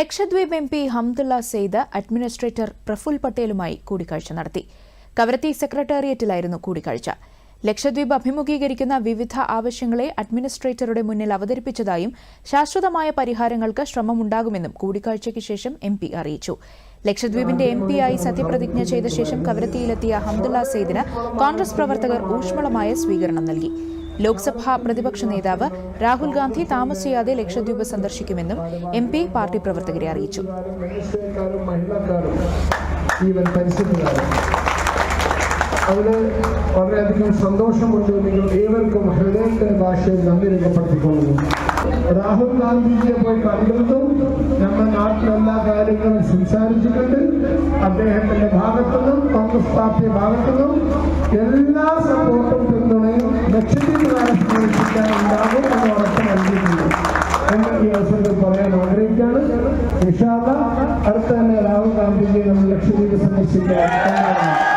Lakshadweep M P Hamdullah Sayeed administrator Praful പട്ടേലുമായി കൂടിക്കാഴ്ച നടത്തി. കവരത്തി സെക്രട്ടേറിയറ്റിലായിരുന്നു കൂടിക്കാഴ്ച. ലക്ഷദ്വീപ് അഭിമുഖീകരിക്കുന്ന വിവിധ ആവശ്യങ്ങളെ അഡ്മിനിസ്ട്രേറ്ററുടെ മുന്നിൽ അവതരിപ്പിച്ചതായും ശാശ്വതമായ പരിഹാരങ്ങൾക്ക് ശ്രമമുണ്ടാകുമെന്നും കൂടിക്കാഴ്ചയ്ക്ക് ശേഷം എം പി അറിയിച്ചു. ലക്ഷദ്വീപിന്റെ എം പിയായി സത്യപ്രതിജ്ഞ ചെയ്ത ശേഷം കവരത്തിയിലെത്തിയ ഹംദുള്ള സെയ്ദിന് കോൺഗ്രസ് പ്രവർത്തകർ ഊഷ്മളമായ സ്വീകരണം നൽകി. ലോക്സഭാ പ്രതിപക്ഷ നേതാവ് രാഹുൽ ഗാന്ധി താമസിയാതെ ലക്ഷദ്വീപ് സന്ദർശിക്കുമെന്നും എം പി പാർട്ടി പ്രവർത്തകരെ അറിയിച്ചു. അതിന് വളരെയധികം സന്തോഷമുണ്ട് നിങ്ങൾ ഏവർക്കും ഹൃദയത്തിന്റെ ഭാഷയിൽ നന്ദി രേഖപ്പെടുത്തിക്കൊള്ളുന്നു. രാഹുൽ ഗാന്ധിജിയെ പോയി കണ്ടിട്ടും നമ്മുടെ നാട്ടിലെല്ലാ കാര്യങ്ങളും സംസാരിച്ചിട്ടുണ്ട്. അദ്ദേഹത്തിന്റെ ഭാഗത്തുനിന്നും കോൺഗ്രസ് പാർട്ടി ഭാഗത്തുനിന്നും എല്ലാ സപ്പോർട്ടും പിന്തുണയും സംരക്ഷിക്കാൻ ഉണ്ടാകും എന്ന് ഉറപ്പ് പറയാൻ ആഗ്രഹിക്കുകയാണ് വിഷാദ അടുത്ത തന്നെ രാഹുൽ ഗാന്ധിജിയെ നമ്മൾ ലക്ഷദ്വീപ് സന്ദർശിക്കാൻ